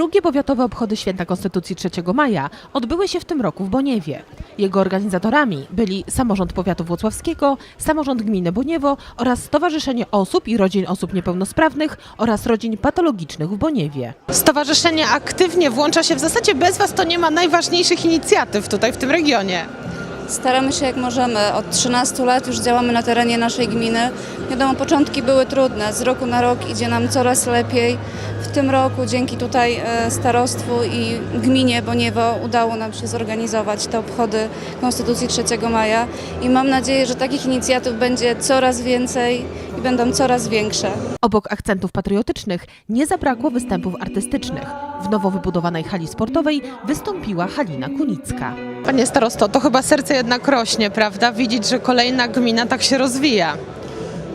Drugie powiatowe obchody Święta Konstytucji 3 maja odbyły się w tym roku w Boniewie. Jego organizatorami byli Samorząd Powiatu Włocławskiego, Samorząd Gminy Boniewo oraz Stowarzyszenie Osób i Rodzin Osób Niepełnosprawnych oraz Rodzin Patologicznych w Boniewie. Stowarzyszenie aktywnie włącza się, w zasadzie bez Was to nie ma najważniejszych inicjatyw tutaj w tym regionie. Staramy się jak możemy. Od 13 lat już działamy na terenie naszej gminy. Wiadomo, początki były trudne. Z roku na rok idzie nam coraz lepiej. W tym roku dzięki tutaj e, starostwu i gminie Boniewo udało nam się zorganizować te obchody Konstytucji 3 maja i mam nadzieję, że takich inicjatyw będzie coraz więcej i będą coraz większe. Obok akcentów patriotycznych nie zabrakło występów artystycznych. W nowo wybudowanej hali sportowej wystąpiła Halina Kunicka. Panie starosto, to chyba serce jednak rośnie, prawda? Widzieć, że kolejna gmina tak się rozwija.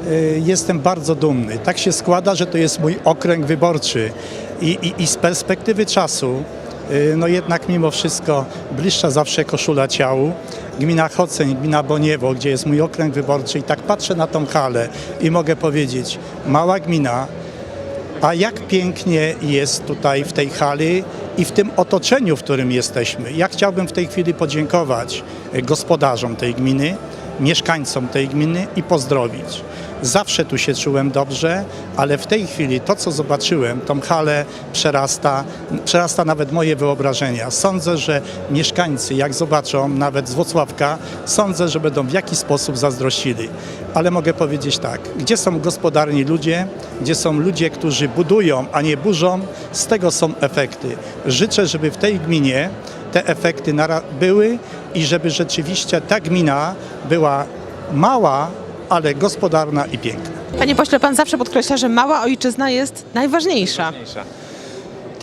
Y, Jestem bardzo dumny. Tak się składa, że to jest mój okręg wyborczy i, i, i z perspektywy czasu, y, no jednak mimo wszystko bliższa zawsze koszula ciału. Gmina Choceń, gmina Boniewo, gdzie jest mój okręg wyborczy i tak patrzę na tą halę i mogę powiedzieć, mała gmina, a jak pięknie jest tutaj w tej hali i w tym otoczeniu, w którym jesteśmy. Ja chciałbym w tej chwili podziękować gospodarzom tej gminy, mieszkańcom tej gminy i pozdrowić. Zawsze tu się czułem dobrze, ale w tej chwili to, co zobaczyłem, tą halę przerasta, przerasta nawet moje wyobrażenia. Sądzę, że mieszkańcy, jak zobaczą nawet z Włocławka, sądzę, że będą w jakiś sposób zazdrościli. Ale mogę powiedzieć tak, gdzie są gospodarni ludzie, gdzie są ludzie, którzy budują, a nie burzą, z tego są efekty. Życzę, żeby w tej gminie te efekty były i żeby rzeczywiście ta gmina była mała, ale gospodarna i piękna. Panie pośle, Pan zawsze podkreśla, że mała ojczyzna jest najważniejsza.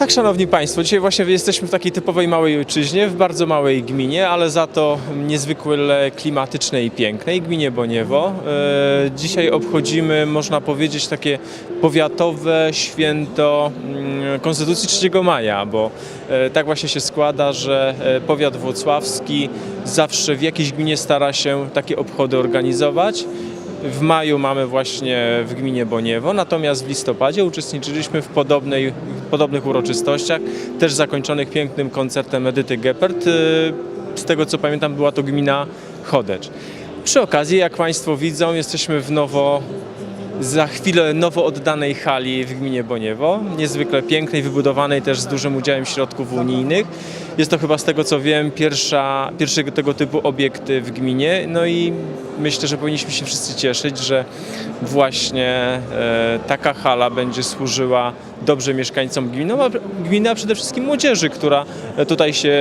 Tak, szanowni państwo, dzisiaj właśnie jesteśmy w takiej typowej małej ojczyźnie, w bardzo małej gminie, ale za to niezwykle klimatycznej i pięknej, gminie Boniewo. E, Dzisiaj obchodzimy, można powiedzieć, takie powiatowe święto mm, Konstytucji 3 maja, bo e, tak właśnie się składa, że e, powiat włocławski zawsze w jakiejś gminie stara się takie obchody organizować. W maju mamy właśnie w gminie Boniewo, natomiast w listopadzie uczestniczyliśmy w, podobnej, w podobnych uroczystościach, też zakończonych pięknym koncertem Edyty Geppert. Yy, Z tego co pamiętam była to gmina Chodecz. Przy okazji, jak Państwo widzą, jesteśmy w nowo, za chwilę nowo oddanej hali w gminie Boniewo, niezwykle pięknej, wybudowanej też z dużym udziałem środków unijnych. Jest to chyba z tego co wiem pierwsza, pierwszy tego typu obiekt w gminie, no i myślę, że powinniśmy się wszyscy cieszyć, że właśnie e, taka hala będzie służyła dobrze mieszkańcom gminy, a, gminy, a przede wszystkim młodzieży, która tutaj się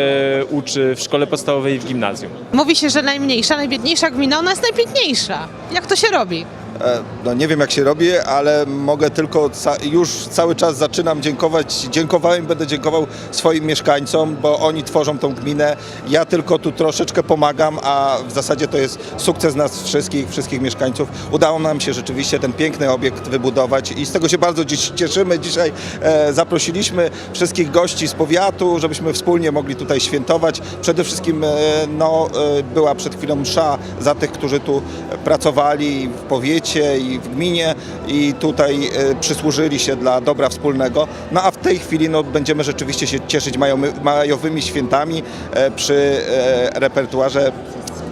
uczy w szkole podstawowej i w gimnazjum. Mówi się, że najmniejsza, najbiedniejsza gmina, ona jest najpiękniejsza. Jak to się robi? E, No nie wiem jak się robi, ale mogę tylko ca już cały czas zaczynam dziękować, dziękowałem będę dziękował swoim mieszkańcom, bo oni tworzą tą gminę. Ja tylko tu troszeczkę pomagam, a w zasadzie to jest sukces nas wszystkich, wszystkich mieszkańców. Udało nam się rzeczywiście ten piękny obiekt wybudować i z tego się bardzo dziś cieszymy. Dzisiaj e, zaprosiliśmy wszystkich gości z powiatu, żebyśmy wspólnie mogli tutaj świętować. Przede wszystkim e, no, e, była przed chwilą msza za tych, którzy tu pracowali w powiecie i w gminie i tutaj e, przysłużyli się dla dobra wspólnego. No a w tej chwili no, będziemy rzeczywiście się cieszyć majowymi świętami e, przy e, repertuarze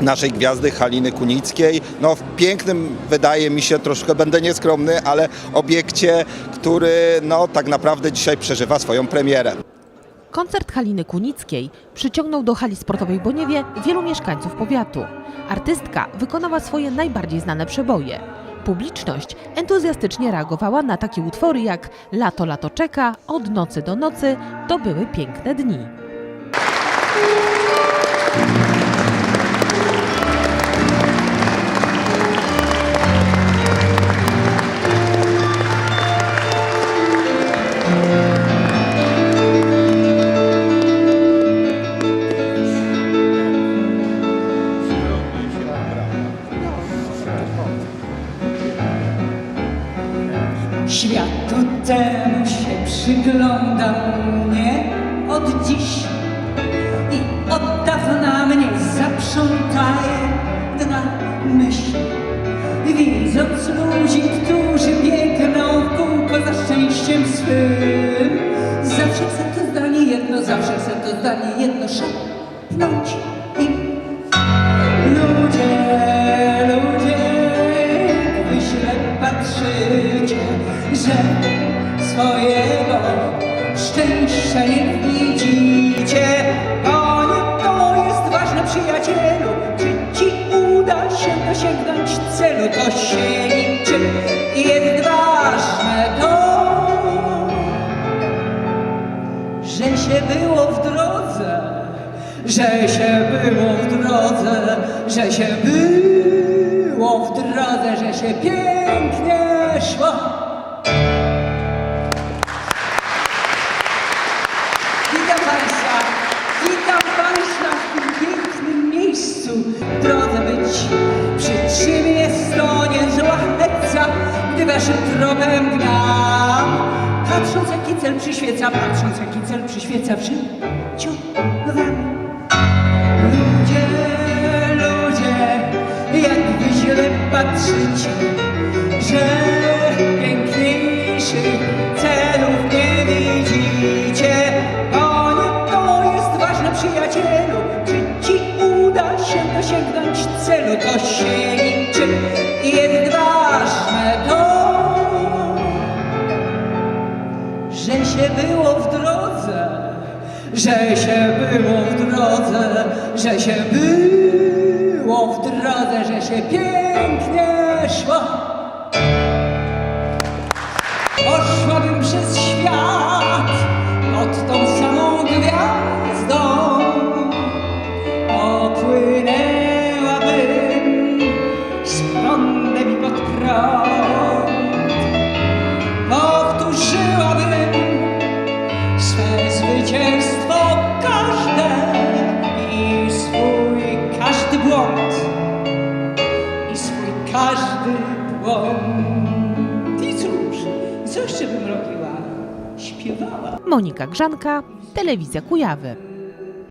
naszej gwiazdy Haliny Kunickiej. No w pięknym, wydaje mi się, troszkę będę nieskromny, ale obiekcie, który no tak naprawdę dzisiaj przeżywa swoją premierę. Koncert Haliny Kunickiej przyciągnął do hali sportowej w Boniewie wielu mieszkańców powiatu. Artystka wykonała swoje najbardziej znane przeboje. Publiczność entuzjastycznie reagowała na takie utwory jak Lato, lato czeka, Od nocy do nocy, To były piękne dni. Się przyglądam nie od dziś i od dawna mnie zaprzątaje dna myśl. Widząc ludzi, którzy biegną w kółko za szczęściem swym, zawsze chcę to zdanie jedno, zawsze chcę to zdanie jedno szepnąć szczęścia nie widzicie. Panie, to jest ważne, przyjacielu, czy ci uda się dosięgnąć celu, to się liczy i jest ważne to, że się było w drodze, że się było w drodze, że się było w drodze, że się pięknie szło. Waszym tropem gnam. Patrząc jaki cel przyświeca, patrząc jaki cel przyświeca w życiu wam. Ludzie, ludzie, jak wy źle patrzycie, że piękniejszych celów nie widzicie. Panie, to jest ważne, przyjacielu, czy ci uda się dosięgnąć celu, to się że się było w drodze, że się pięknie szło. Poszłabym przez świat pod tą każdy błąd. I cóż, co jeszcze bym robiła? Śpiewała. Monika Grzanka, Telewizja Kujawy.